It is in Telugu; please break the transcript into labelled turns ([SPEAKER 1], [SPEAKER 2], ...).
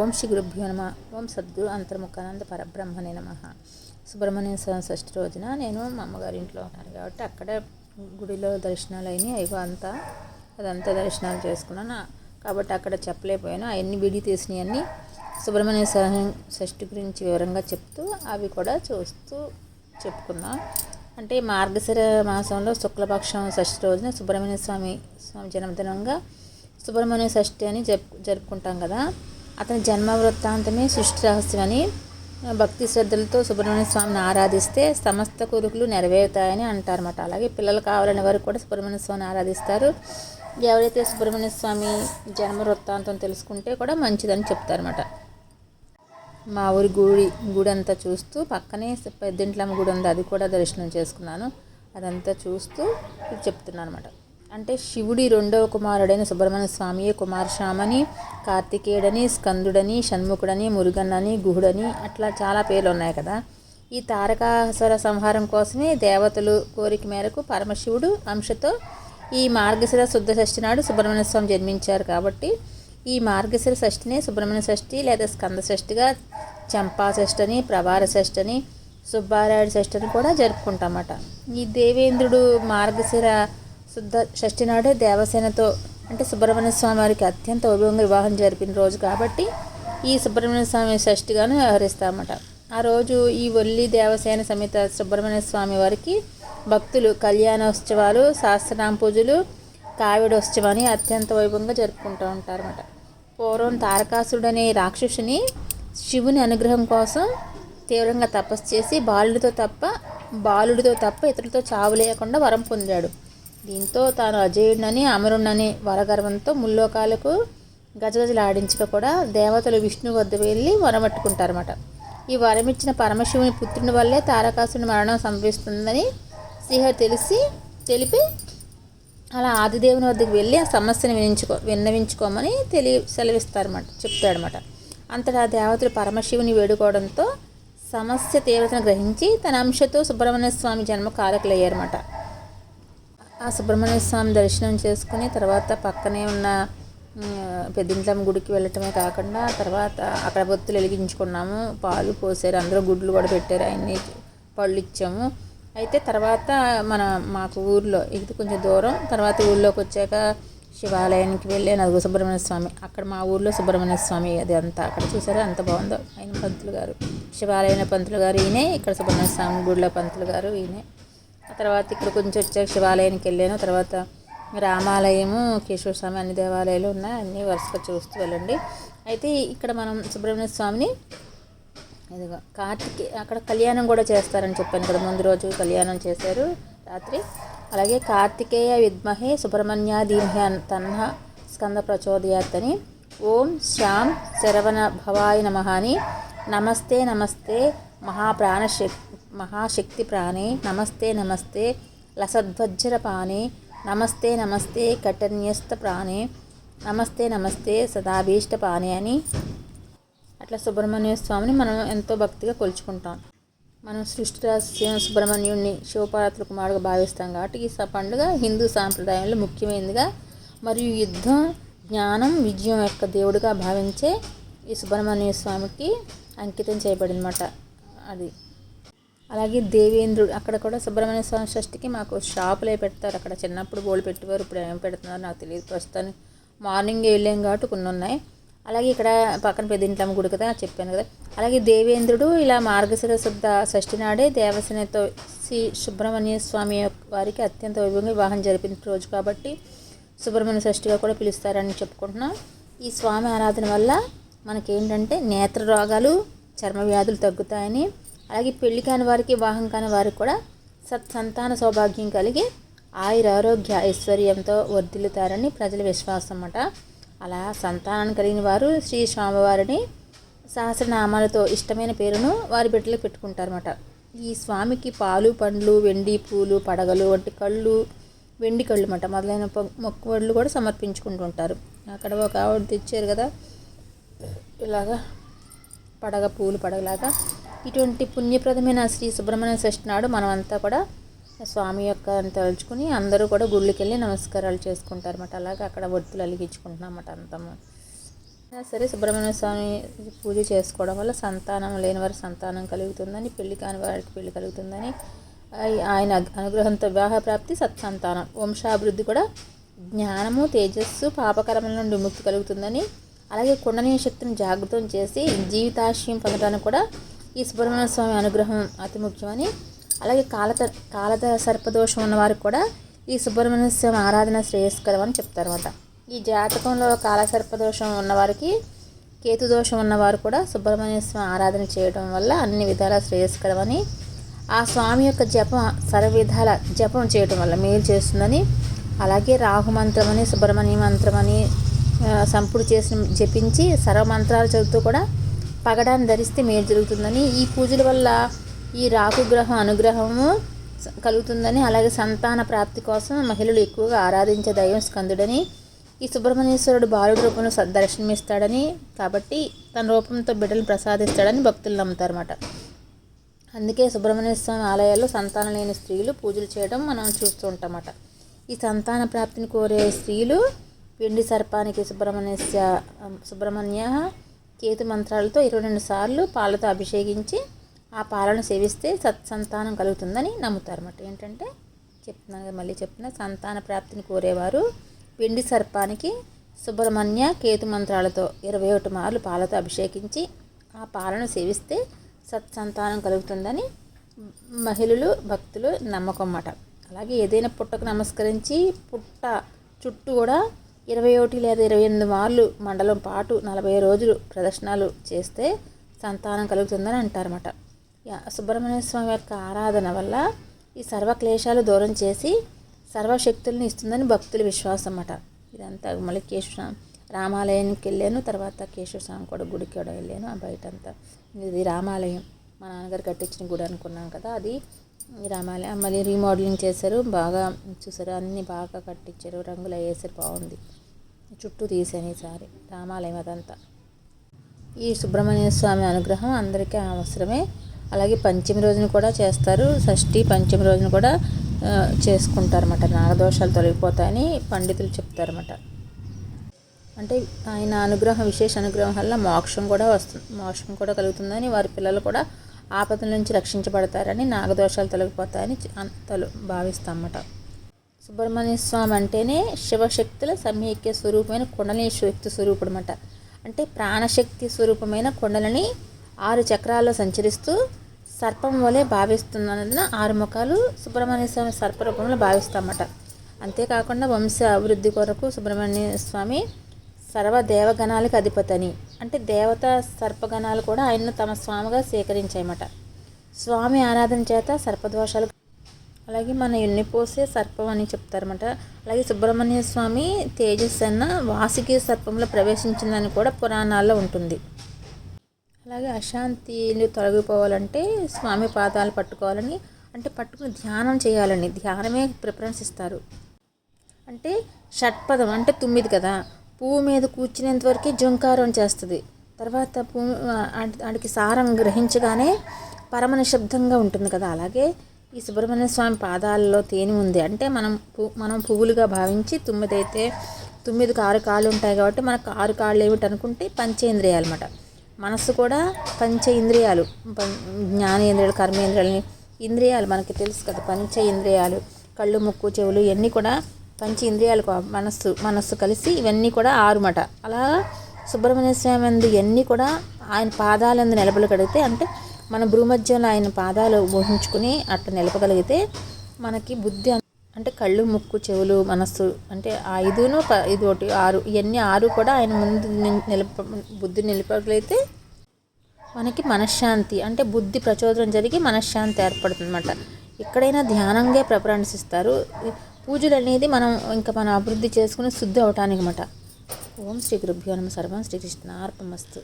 [SPEAKER 1] ఓం శ్రీ గురుభ్యో నమ. ఓం సద్గురు అంతర్ముఖానంద పరబ్రహ్మణే నమ. సుబ్రహ్మణ్య స్వామి షష్ఠి రోజున నేను మా అమ్మగారి ఇంట్లో ఉన్నాను కాబట్టి అక్కడే గుడిలో దర్శనాలు అయినాయి. అవి అంతా అదంతా దర్శనాలు చేసుకున్నాను. కాబట్టి అక్కడ చెప్పలేకపోయాను. అవన్నీ విడి తీసినవన్నీ సుబ్రహ్మణ్య స్వామి షష్ఠి గురించి వివరంగా చెప్తూ అవి కూడా చూస్తూ చెప్పుకున్నాం. అంటే మార్గశిర మాసంలో శుక్లపక్షం షష్ఠి రోజున సుబ్రహ్మణ్య స్వామి స్వామి జన్మదినంగా సుబ్రహ్మణ్య షష్ఠి అని జరుపు జరుపుకుంటాం కదా. అతని జన్మ వృత్తాంతమే సృష్టి రహస్యం అని భక్తి శ్రద్ధలతో సుబ్రహ్మణ్య స్వామిని ఆరాధిస్తే సమస్త కోరికలు నెరవేరుతాయని అంటారన్నమాట. అలాగే పిల్లలు కావాలని వారు కూడా సుబ్రహ్మణ్య స్వామిని ఆరాధిస్తారు. ఎవరైతే సుబ్రహ్మణ్య స్వామి జన్మ వృత్తాంతం తెలుసుకుంటే కూడా మంచిదని చెప్తారన్నమాట. మా ఊరి గుడి గుడి అంతా చూస్తూ పక్కనే పెద్దింట్లమ్మ గుడి ఉంది అది కూడా దర్శనం చేసుకున్నాను. అదంతా చూస్తూ చెప్తున్నాను అనమాట అంటే శివుడి రెండవ కుమారుడైన సుబ్రహ్మణ్య స్వామియే కుమారశ్యామని కార్తికేయుడని స్కందుడని షణ్ముఖుడని మురుగన్నని గుహుడని అట్లా చాలా పేర్లు ఉన్నాయి కదా. ఈ తారకాసుర సంహారం కోసమే దేవతలు కోరిక మేరకు పరమశివుడు అంశతో ఈ మార్గశిర శుద్ధ షష్ఠి నాడు సుబ్రహ్మణ్య స్వామి జన్మించారు కాబట్టి ఈ మార్గశిర షష్ఠినే సుబ్రహ్మణ్య షష్ఠి లేదా స్కంద షష్ఠిగా చంపా షష్ఠి అని ప్రభార షష్ఠి అని సుబ్బారాయుడు షష్ఠి అని కూడా జరుపుకుంటామట. ఈ దేవేంద్రుడు మార్గశిర శుద్ధ షష్ఠి నాడే దేవసేనతో అంటే సుబ్రహ్మణ్య స్వామి వారికి అత్యంత వైభవంగా వివాహం జరిపిన రోజు కాబట్టి ఈ సుబ్రహ్మణ్య స్వామి షష్ఠిగాను వ్యవహరిస్తామట. ఆ రోజు ఈ ఒల్లి దేవసేన సమేత సుబ్రహ్మణ్య స్వామి వారికి భక్తులు కళ్యాణోత్సవాలు శాస్త్రనామ పూజలు కావిడోత్సవాన్ని అత్యంత వైభవంగా జరుపుకుంటూ ఉంటారన్నమాట. పూర్వం తారకాసుడు అనే రాక్షసుని శివుని అనుగ్రహం కోసం తీవ్రంగా తపస్సు చేసి బాలుడితో తప్ప బాలుడితో తప్ప ఇతరులతో చావు లేకుండా వరం పొందాడు. దీంతో తాను అజయుడినని అమరుణ్ణని వరగర్వంతో ముల్లోకాలకు గజగజలాడించక కూడా దేవతలు విష్ణు వద్ద వెళ్ళి వరమట్టుకుంటారన్నమాట ఈ వరమిచ్చిన పరమశివుని పుత్రుని వల్లే తారకాసుని మరణం సంభవిస్తుందని శ్రీహరి తెలిసి తెలిపి అలా ఆదిదేవుని వద్దకు వెళ్ళి ఆ సమస్యను వినించుకో విన్నవించుకోమని తెలియ సెలవిస్తారన్నమాట చెప్తాడనమాట అంతటా దేవతలు పరమశివుని వేడుకోవడంతో సమస్య తీవ్రతను గ్రహించి తన అంశతో సుబ్రహ్మణ్య స్వామి జన్మ కారకులయ్యారన్నమాట. ఆ సుబ్రహ్మణ్య స్వామి దర్శనం చేసుకుని తర్వాత పక్కనే ఉన్న పెద్దింట్లమ్మ గుడికి వెళ్ళటమే కాకుండా తర్వాత అక్కడ బొత్తులు వెలిగించుకున్నాము. పాలు పోసారు. అందరూ గుడ్లు కూడా పెట్టారు. ఆయన్ని పళ్ళు ఇచ్చాము. అయితే తర్వాత మన మాకు ఊర్లో ఇది కొంచెం దూరం తర్వాత ఊళ్ళోకి వచ్చాక శివాలయానికి వెళ్ళి నలుగు సుబ్రహ్మణ్య స్వామి అక్కడ మా ఊర్లో సుబ్రహ్మణ్య స్వామి అది అంతా అక్కడ చూసారా? అంత బాగుందో. ఆయన పంతులు గారు శివాలయం పంతులు గారు ఈయనే ఇక్కడ సుబ్రహ్మణ్య స్వామి గుడిలో పంతులు గారు ఈయనే. తర్వాత ఇక్కడ కొంచెం వచ్చాక శివాలయానికి వెళ్ళాను. తర్వాత రామాలయము కేశవ స్వామి అన్ని దేవాలయాలు ఉన్నాయి. అన్నీ వరుసగా చూస్తూ వెళ్ళండి. అయితే ఇక్కడ మనం సుబ్రహ్మణ్య స్వామిని ఇదిగో కార్తీక అక్కడ కళ్యాణం కూడా చేస్తారని చెప్పాను ఇక్కడ ముందు రోజు కళ్యాణం చేశారు రాత్రి. అలాగే కార్తికేయ విద్మహే సుబ్రహ్మణ్య ధీమహే తన్హ స్కంద ప్రచోదయాత్ అని ఓం శ్యామ్ శరవణ భవాయ నమ అని నమస్తే నమస్తే మహాప్రాణశక్తి మహాశక్తి ప్రాణే నమస్తే నమస్తే లసధ్వజ్జర పాణి నమస్తే నమస్తే కటన్యస్త ప్రాణే నమస్తే నమస్తే సదాభీష్ట పాణి అని అట్లా సుబ్రహ్మణ్య స్వామిని మనం ఎంతో భక్తిగా కొలుచుకుంటాం. మనం సృష్టి రహస్యం సుబ్రహ్మణ్యుడిని శివపార్వతుల కుమారుడుగా భావిస్తాం కాబట్టి ఈ పండుగ హిందూ సాంప్రదాయంలో ముఖ్యమైనదిగా మరియు యుద్ధం జ్ఞానం విజయం యొక్క దేవుడిగా భావించే ఈ సుబ్రహ్మణ్య స్వామికి అంకితం చేయబడిందన్నమాట. అది. అలాగే దేవేంద్రుడు అక్కడ కూడా సుబ్రహ్మణ్య స్వామి షష్ఠికి మాకు షాపులే పెడతారు. అక్కడ చిన్నప్పుడు బోళ్ళు పెట్టేవారు ఇప్పుడు ఏం పెడుతున్నారు నాకు తెలియదు. ప్రస్తుతానికి మార్నింగ్ వెళ్ళాం కాబట్టి కొన్ని ఉన్నాయి. అలాగే ఇక్కడ పక్కన పెద్దింట్లమ్మ గుడి కదా చెప్పాను కదా. అలాగే దేవేంద్రుడు ఇలా మార్గశిర శుద్ధ షష్ఠి నాడే దేవసేనతో శ్రీ సుబ్రహ్మణ్య స్వామి వారికి అత్యంత వైభవంగా వివాహం జరిపిన రోజు కాబట్టి సుబ్రహ్మణ్య షష్ఠిగా కూడా పిలుస్తారని చెప్పుకుంటున్నాం. ఈ స్వామి ఆరాధన వల్ల మనకేంటంటే నేత్ర రోగాలు చర్మ వ్యాధులు తగ్గుతాయని అలాగే పెళ్ళి కాని వారికి వివాహం కాని వారికి కూడా సత్సంతాన సౌభాగ్యం కలిగి ఆయుర ఆరోగ్య ఐశ్వర్యంతో వర్ధిల్లుతారని ప్రజల విశ్వాసం అన్నమాట. అలా సంతానం కలిగిన వారు శ్రీ స్వామివారిని సహస్రనామాలతో ఇష్టమైన పేరును వారి బిడ్డలకు పెట్టుకుంటారన్నమాట. ఈ స్వామికి పాలు పండ్లు వెండి పూలు పడగలు వంటి కళ్ళు వెండి కళ్ళు అన్నమాట. మొదలైన మొక్కుబడులు కూడా సమర్పించుకుంటూ ఉంటారు. అక్కడ ఒక ఆవిడ తెచ్చారు కదా ఇలాగా పడగ పూలు పడగలాగా ఇటువంటి పుణ్యప్రదమైన శ్రీ సుబ్రహ్మణ్య షష్ఠి నాడు మనమంతా కూడా స్వామి యొక్క తలుచుకుని అందరూ కూడా గుళ్ళకి వెళ్ళి నమస్కారాలు చేసుకుంటారు అన్నమాట అలాగే అక్కడ ఒత్తులు అలిగించుకుంటున్నాం అన్నమాట అంతము సరే సుబ్రహ్మణ్య స్వామి పూజ చేసుకోవడం వల్ల సంతానం లేని వారి సంతానం కలుగుతుందని పెళ్ళి కాని వారికి పెళ్ళి కలుగుతుందని ఆయన అనుగ్రహంతో వివాహ ప్రాప్తి సత్సంతానం వంశాభివృద్ధి కూడా జ్ఞానము తేజస్సు పాపకరముల నుండి విముక్తి కలుగుతుందని అలాగే కుండనీయ శక్తిని జాగృతం చేసి జీవితాశయం పొందడానికి కూడా ఈ సుబ్రహ్మణ్య స్వామి అనుగ్రహం అతి ముఖ్యమని అలాగే కాలత కాలత సర్పదోషం ఉన్నవారికి కూడా ఈ సుబ్రహ్మణ్య స్వామి ఆరాధన శ్రేయస్కరం అని చెప్తారన్నమాట. ఈ జాతకంలో కాలసర్పదోషం ఉన్నవారికి కేతుదోషం ఉన్నవారు కూడా సుబ్రహ్మణ్య స్వామి ఆరాధన చేయడం వల్ల అన్ని విధాల శ్రేయస్కరమని ఆ స్వామి యొక్క జపం సర్వవిధాల జపం చేయడం వల్ల మేలు చేస్తుందని అలాగే రాహు మంత్రమని సుబ్రహ్మణ్య మంత్రమని సంపుడు చేసి జపించి సర్వ మంత్రాలు చదువుతూ కూడా పగడాన్ని ధరిస్తే మేలు జరుగుతుందని ఈ పూజల వల్ల ఈ రాకు గ్రహం అనుగ్రహము కలుగుతుందని అలాగే సంతాన ప్రాప్తి కోసం మహిళలు ఎక్కువగా ఆరాధించే దైవం స్కందుడని ఈ సుబ్రహ్మణ్యేశ్వరుడు బాలుడి రూపంలో దర్శనమిస్తాడని కాబట్టి తన రూపంతో బిడ్డలు ప్రసాదిస్తాడని భక్తులు నమ్ముతారన్నమాట. అందుకే సుబ్రహ్మణ్య స్వామి ఆలయాల్లో సంతానం లేని స్త్రీలు పూజలు చేయడం మనం చూస్తూ ఉంటామట ఈ సంతాన ప్రాప్తిని కోరే స్త్రీలు వెండి సర్పానికి సుబ్రహ్మణ్య సుబ్రహ్మణ్య కేతు మంత్రాలతో ఇరవై రెండు సార్లు పాలతో అభిషేకించి ఆ పాలను సేవిస్తే సత్సంతానం కలుగుతుందని నమ్ముతారన్నమాట ఏంటంటే చెప్తున్నాను మళ్ళీ చెప్తున్నా సంతాన ప్రాప్తిని కోరేవారు వెండి సర్పానికి సుబ్రహ్మణ్య కేతు మంత్రాలతో ఇరవై ఒకటి మార్లు పాలతో అభిషేకించి ఆ పాలను సేవిస్తే సత్సంతానం కలుగుతుందని మహిళలు భక్తులు నమ్మకం అన్నమాట. అలాగే ఏదైనా పుట్టకు నమస్కరించి పుట్ట చుట్టూ కూడా ఇరవై ఒకటి లేదా ఇరవై ఎనిమిది మార్లు మండలం పాటు నలభై రోజులు ప్రదర్శనలు చేస్తే సంతానం కలుగుతుందని అంటారన్నమాట. సుబ్రహ్మణ్య స్వామి యొక్క ఆరాధన వల్ల ఈ సర్వ క్లేశాలు దూరం చేసి సర్వశక్తుల్ని ఇస్తుందని భక్తుల విశ్వాసం అన్నమాట. ఇదంతా మళ్ళీ కేశవ రామాలయానికి వెళ్ళాను తర్వాత కేశవ స్వామి కూడా గుడికి కూడా వెళ్ళాను ఆ బయటంతా. ఇది రామాలయం. మా నాన్నగారు కట్టించిన గుడి అనుకున్నాం కదా అది రామాలి రామాలయం మళ్ళీ రీమోడలింగ్ చేశారు బాగా చూసారు అన్నీ బాగా కట్టించారు రంగులు వేసారు బాగుంది. చుట్టూ తీసాను ఈసారి రామాలయం అదంతా. ఈ సుబ్రహ్మణ్య స్వామి అనుగ్రహం అందరికీ అవసరమే. అలాగే పంచమి రోజున కూడా చేస్తారు షష్ఠి పంచమి రోజున కూడా చేసుకుంటారన్నమాట. నాగదోషాలు తొలగిపోతాయని పండితులు చెప్తారన్నమాట. అంటే ఆయన అనుగ్రహం విశేష అనుగ్రహం వల్ల మోక్షం కూడా వస్తుంది మోక్షం కూడా కలుగుతుందని వారి పిల్లలు కూడా ఆపదల నుంచి రక్షించబడతారని నాగదోషాలు తొలగిపోతాయని చ- భావిస్తామట. సుబ్రహ్మణ్య స్వామి అంటేనే శివశక్తుల సమైక్య స్వరూపమైన కుండలి శక్తి స్వరూపుడు అనమాట అంటే ప్రాణశక్తి స్వరూపమైన కుండలని ఆరు చక్రాల్లో సంచరిస్తూ సర్పం వలె భావిస్తున్నందున ఆరు ముఖాలు సుబ్రహ్మణ్య స్వామి సర్పరూపంలో భావిస్తామట. అంతేకాకుండా వంశ అభివృద్ధి కొరకు సుబ్రహ్మణ్య స్వామి సర్వ దేవగణాలకు అధిపతని. అంటే దేవత సర్పగణాలు కూడా ఆయన్ను తమ స్వామిగా స్వీకరించాయన్నమాట స్వామి ఆరాధన చేత సర్పదోషాలు అలాగే మన ఎన్నిపోసే సర్పం అని చెప్తారన్నమాట. అలాగే సుబ్రహ్మణ్య స్వామి తేజస్ అన్న వాసుకి సర్పంలో ప్రవేశించిందని కూడా పురాణాల్లో ఉంటుంది. అలాగే అశాంతిని తొలగిపోవాలంటే స్వామి పాదాలు పట్టుకోవాలని అంటే పట్టుకుని ధ్యానం చేయాలని ధ్యానమే ప్రిఫరెన్స్ ఇస్తారు. అంటే షట్పదం అంటే తొమ్మిది కదా. పువ్వు మీద కూర్చునేంత వరకే జుంకారం చేస్తుంది. తర్వాత పువ్వు వాటికి ఆడికి సారం గ్రహించగానే పరమ నిశ్శబ్దంగా ఉంటుంది కదా. అలాగే ఈ సుబ్రహ్మణ్య స్వామి పాదాలలో తేనె ఉంది. అంటే మనం పువ్వు మనం పువ్వులుగా భావించి తొమ్మిది తొమ్మిదికి ఆరు కాళ్ళు ఉంటాయి కాబట్టి మనకు ఆరు కాళ్ళు ఏమిటి అనుకుంటే పంచేంద్రియాలు అన్నమాట మనస్సు కూడా పంచ ఇంద్రియాలు పం- జ్ఞానేంద్రియాలు కర్మేంద్రియాలని ఇంద్రియాలు మనకి తెలుసు కదా. పంచ ఇంద్రియాలు కళ్ళు ముక్కు చెవులు ఇవన్నీ కూడా పంచ ఇంద్రియాలు మనస్సు మనస్సు కలిసి ఇవన్నీ కూడా ఆరుమట. అలా సుబ్రహ్మణ్య స్వామి అందు ఇవన్నీ కూడా ఆయన పాదాలందు నిలబడగలిగితే అంటే మన భూమధ్యంలో ఆయన పాదాలు ఊహించుకుని అట్లా నిలపగలిగితే మనకి బుద్ధి అంటే కళ్ళు ముక్కు చెవులు మనస్సు అంటే ఐదును ఇది ఒకటి ఆరు ఇవన్నీ ఆరు కూడా ఆయన ముందు నిలప బుద్ధి నిలపగలిగితే మనకి మనశ్శాంతి అంటే బుద్ధి ప్రచోదనం జరిగి మనశ్శాంతి ఏర్పడుతుంది అనమాట ఎక్కడైనా ధ్యానంగా ప్రపరాశిస్తారు పూజలు అనేది మనం ఇంకా మనం అభివృద్ధి చేసుకుని శుద్ధి అవటానికి అనమాట ఓం శ్రీ గురుభ్యో నమ సర్వం శ్రీకృష్ణ అర్పమస్తు